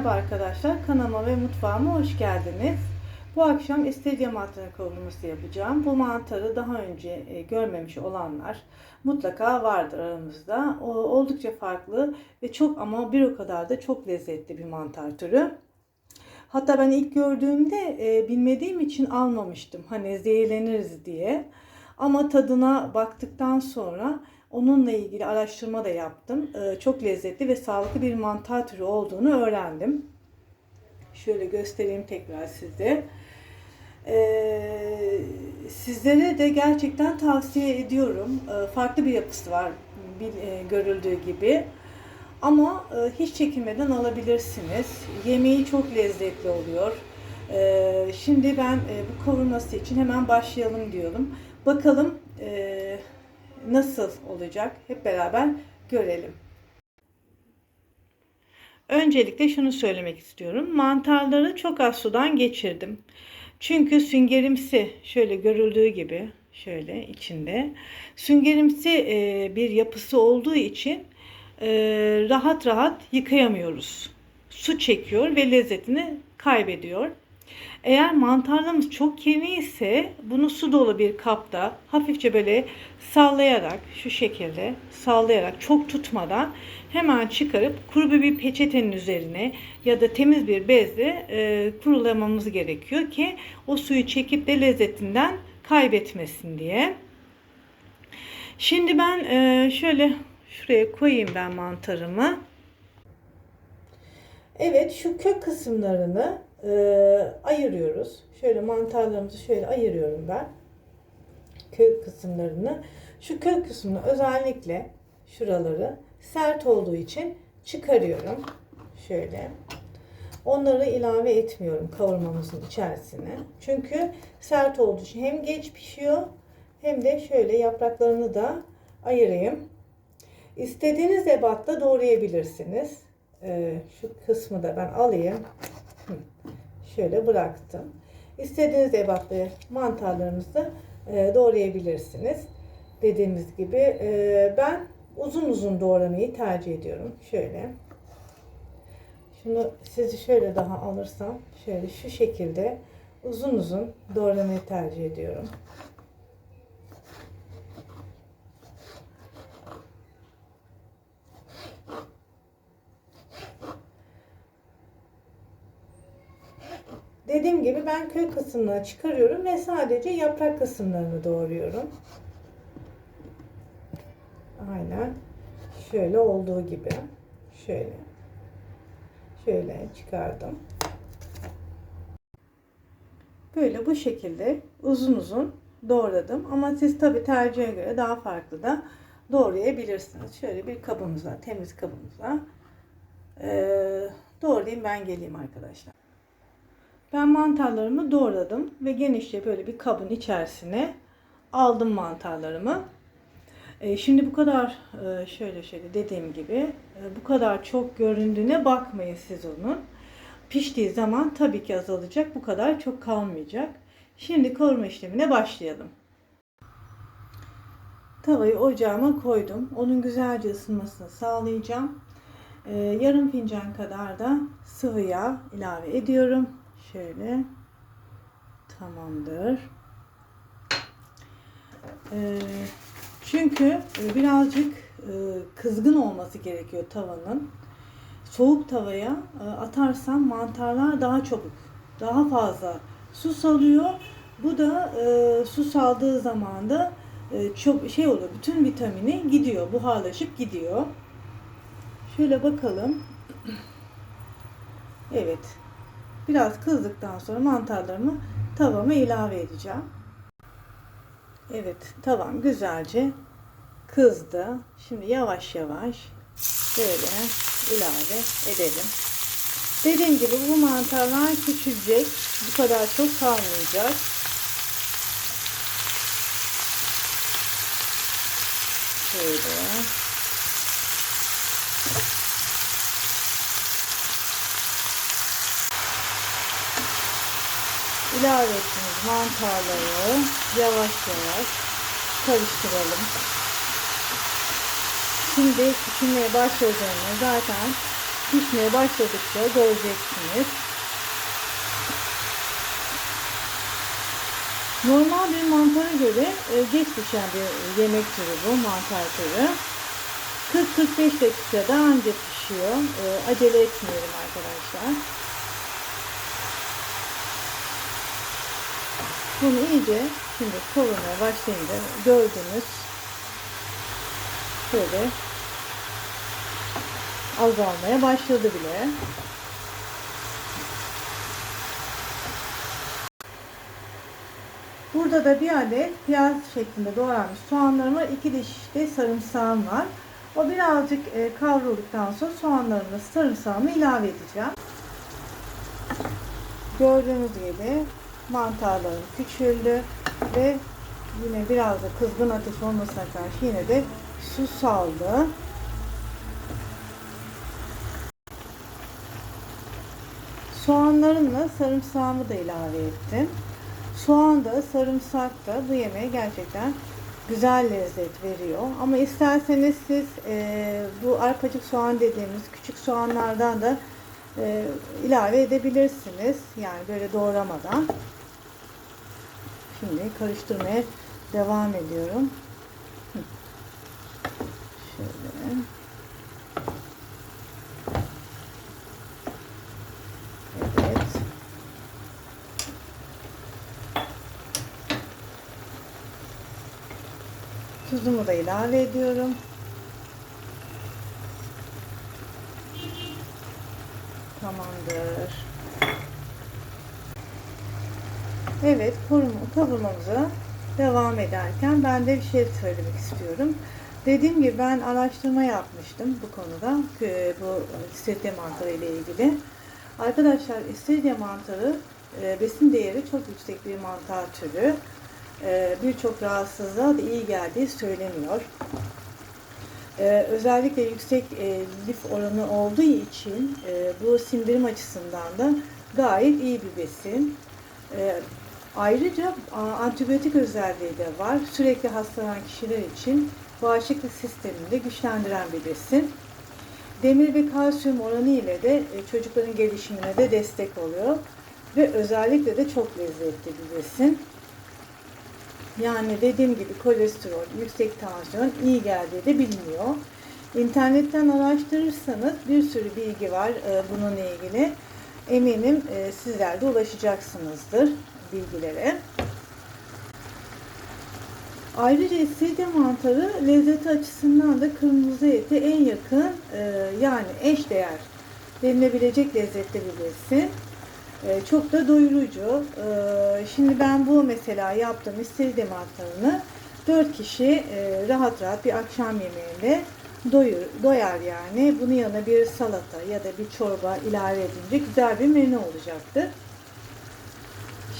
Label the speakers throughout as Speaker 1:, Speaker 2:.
Speaker 1: Merhaba arkadaşlar, kanalıma ve mutfağıma hoş geldiniz. Bu akşam istiridye mantarı kavurması yapacağım. Bu mantarı daha önce e, görmemiş olanlar mutlaka vardır aramızda. O, oldukça farklı ve çok ama bir o kadar da çok lezzetli bir mantar türü. Hatta ben ilk gördüğümde e, bilmediğim için almamıştım. Hani zehirleniriz diye. Ama tadına baktıktan sonra onunla ilgili araştırma da yaptım. E, çok lezzetli ve sağlıklı bir mantar türü olduğunu öğrendim. Şöyle göstereyim tekrar size. E, sizlere de gerçekten tavsiye ediyorum. E, farklı bir yapısı var e, görüldüğü gibi. Ama e, hiç çekinmeden alabilirsiniz. Yemeği çok lezzetli oluyor. Şimdi ben e, bu kavurması için hemen başlayalım diyorum. Bakalım e, nasıl olacak hep beraber görelim. Öncelikle şunu söylemek istiyorum. Mantarları çok az sudan geçirdim. Çünkü süngerimsi şöyle görüldüğü gibi şöyle içinde süngerimsi e, bir yapısı olduğu için e, rahat rahat yıkayamıyoruz. Su çekiyor ve lezzetini kaybediyor. Eğer mantarlarımız çok kirli ise bunu su dolu bir kapta hafifçe böyle sallayarak şu şekilde sallayarak çok tutmadan hemen çıkarıp kuru bir peçetenin üzerine ya da temiz bir bezle e, kurulamamız gerekiyor ki o suyu çekip de lezzetinden kaybetmesin diye. Şimdi ben e, şöyle şuraya koyayım ben mantarımı. Evet şu kök kısımlarını e, ayırıyoruz. Şöyle mantarlarımızı şöyle ayırıyorum ben. Kök kısımlarını. Şu kök kısmını özellikle şuraları sert olduğu için çıkarıyorum. Şöyle. Onları ilave etmiyorum kavurmamızın içerisine. Çünkü sert olduğu için hem geç pişiyor hem de şöyle yapraklarını da ayırayım. İstediğiniz ebatta doğrayabilirsiniz. Ee, şu kısmı da ben alayım. Şöyle bıraktım. İstediğiniz ebatta mantarlarınızı e, doğrayabilirsiniz. Dediğimiz gibi e, ben uzun uzun doğramayı tercih ediyorum. Şöyle. Şunu sizi şöyle daha alırsam şöyle şu şekilde uzun uzun doğramayı tercih ediyorum. Dediğim gibi ben kök kısımlarını çıkarıyorum ve sadece yaprak kısımlarını doğruyorum. Aynen. Şöyle olduğu gibi. Şöyle. Şöyle çıkardım. Böyle bu şekilde uzun uzun doğradım. Ama siz tabi tercihe göre daha farklı da doğrayabilirsiniz. Şöyle bir kabımıza, temiz kabımıza ee, doğrayayım ben geleyim arkadaşlar. Ben mantarlarımı doğradım ve genişçe böyle bir kabın içerisine aldım mantarlarımı. E, şimdi bu kadar e, şöyle şöyle dediğim gibi e, bu kadar çok göründüğüne bakmayın siz onun. Piştiği zaman tabii ki azalacak. Bu kadar çok kalmayacak. Şimdi kavurma işlemine başlayalım. Tavayı ocağıma koydum. Onun güzelce ısınmasını sağlayacağım. Yarım fincan kadar da sıvı yağ ilave ediyorum. Şöyle. Tamamdır. Ee, çünkü birazcık e, kızgın olması gerekiyor tavanın. Soğuk tavaya e, atarsam mantarlar daha çabuk, daha fazla su salıyor. Bu da e, su saldığı zaman da çok şey oluyor. Bütün vitamini gidiyor, buharlaşıp gidiyor. Şöyle bakalım. Evet. Biraz kızdıktan sonra mantarlarımı tavama ilave edeceğim. Evet, tavam güzelce kızdı. Şimdi yavaş yavaş böyle ilave edelim. Dediğim gibi bu mantarlar küçülecek. Bu kadar çok kalmayacak. Şöyle. İlave ettiğimiz mantarları yavaş yavaş karıştıralım. Şimdi pişirmeye başladığında zaten pişmeye başladıkça göreceksiniz. Normal bir mantara göre e, geç pişen bir yemek türü bu mantar türü. 40-45 dakikada anca pişiyor. E, acele etmeyelim arkadaşlar. Bunu iyice şimdi kavurmaya başlayınca gördüğünüz böyle azalmaya başladı bile. Burada da bir adet piyaz şeklinde doğranmış soğanlarım var. İki diş de sarımsağım var. O birazcık e, kavrulduktan sonra soğanlarımı sarımsağımı ilave edeceğim. Gördüğünüz gibi mantarlarım küçüldü ve yine biraz da kızgın ateş olmasına karşı yine de su saldı. Soğanlarımla sarımsağımı da ilave ettim. Soğan da sarımsak da bu yemeğe gerçekten güzel lezzet veriyor. Ama isterseniz siz e, bu arpacık soğan dediğimiz küçük soğanlardan da e, ilave edebilirsiniz. Yani böyle doğramadan. Şimdi karıştırmaya devam ediyorum. Şöyle. Evet. Tuzumu da ilave ediyorum. Tamamdır. Evet, kavurmamıza devam ederken ben de bir şey söylemek istiyorum. Dediğim gibi ben araştırma yapmıştım bu konuda, e, bu istiridye mantarı ile ilgili. Arkadaşlar istiridye mantarı e, besin değeri çok yüksek bir mantar türü. E, birçok rahatsızlığa da iyi geldiği söyleniyor. Özellikle yüksek lif oranı olduğu için bu sindirim açısından da gayet iyi bir besin. Ayrıca antibiyotik özelliği de var. Sürekli hastalanan kişiler için bağışıklık sistemini de güçlendiren bir besin. Demir ve kalsiyum oranı ile de çocukların gelişimine de destek oluyor. Ve özellikle de çok lezzetli bir besin. Yani dediğim gibi kolesterol, yüksek tansiyon iyi geldiği de biliniyor. İnternetten araştırırsanız bir sürü bilgi var bununla ilgili. Eminim sizler de ulaşacaksınızdır bilgilere. Ayrıca istiridye mantarı lezzeti açısından da kırmızı ete en yakın yani eş değer denilebilecek lezzetli bir besin. E, çok da doyurucu. E, şimdi ben bu mesela yaptığım istiridye mantarını 4 kişi e, rahat rahat bir akşam yemeğinde doyur, doyar yani. Bunun yanına bir salata ya da bir çorba ilave edince güzel bir menü olacaktır.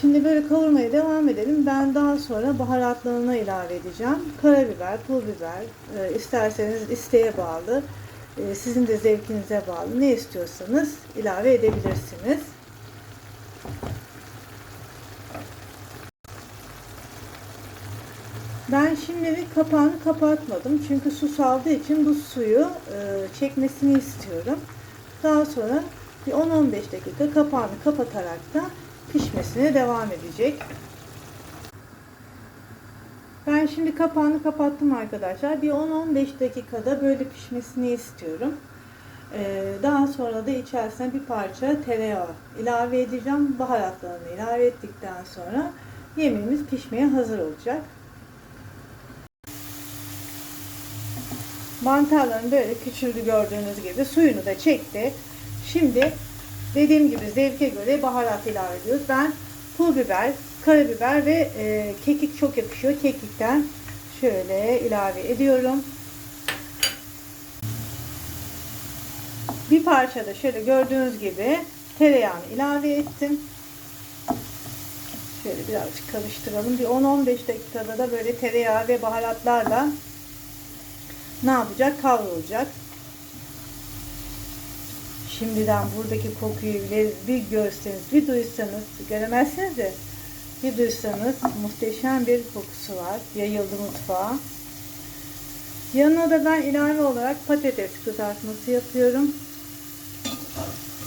Speaker 1: Şimdi böyle kavurmaya devam edelim. Ben daha sonra baharatlarına ilave edeceğim. Karabiber, pul biber, e, isterseniz isteğe bağlı, e, sizin de zevkinize bağlı ne istiyorsanız ilave edebilirsiniz. Ben şimdilik kapağını kapatmadım. Çünkü su saldığı için bu suyu e, çekmesini istiyorum. Daha sonra bir 10-15 dakika kapağını kapatarak da pişmesine devam edecek. Ben şimdi kapağını kapattım arkadaşlar. Bir 10-15 dakikada böyle pişmesini istiyorum. Ee, daha sonra da içerisine bir parça tereyağı ilave edeceğim. Baharatlarını ilave ettikten sonra yemeğimiz pişmeye hazır olacak. Mantarların böyle küçüldü gördüğünüz gibi suyunu da çekti. Şimdi dediğim gibi zevke göre baharat ilave ediyoruz. Ben pul biber, karabiber ve e, kekik çok yakışıyor. Kekikten şöyle ilave ediyorum. Bir parça da şöyle gördüğünüz gibi tereyağını ilave ettim. Şöyle birazcık karıştıralım. Bir 10-15 dakikada da böyle tereyağı ve baharatlarla ne yapacak? Kavrulacak. Şimdiden buradaki kokuyu bile bir görseniz, bir duysanız, göremezsiniz de bir duysanız muhteşem bir kokusu var. Yayıldı mutfağa. Yanına da ben ilave olarak patates kızartması yapıyorum.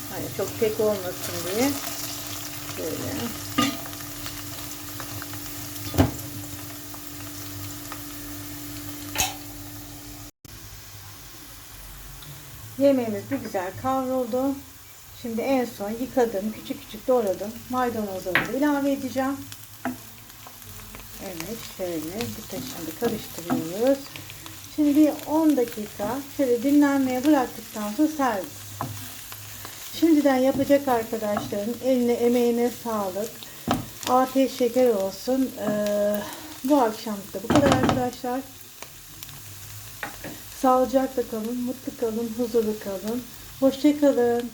Speaker 1: Hani çok tek olmasın diye. Şöyle. Yemeğimiz bir güzel kavruldu. Şimdi en son yıkadım, küçük küçük doğradım. Maydanozlarımı da ilave edeceğim. Evet, şöyle de şimdi karıştırıyoruz. Şimdi bir 10 dakika şöyle dinlenmeye bıraktıktan sonra servis. Şimdiden yapacak arkadaşların eline emeğine sağlık. Afiyet şeker olsun. Ee, bu akşamlık da bu kadar arkadaşlar. Sağlıcakla kalın, mutlu kalın, huzurlu kalın. Hoşçakalın.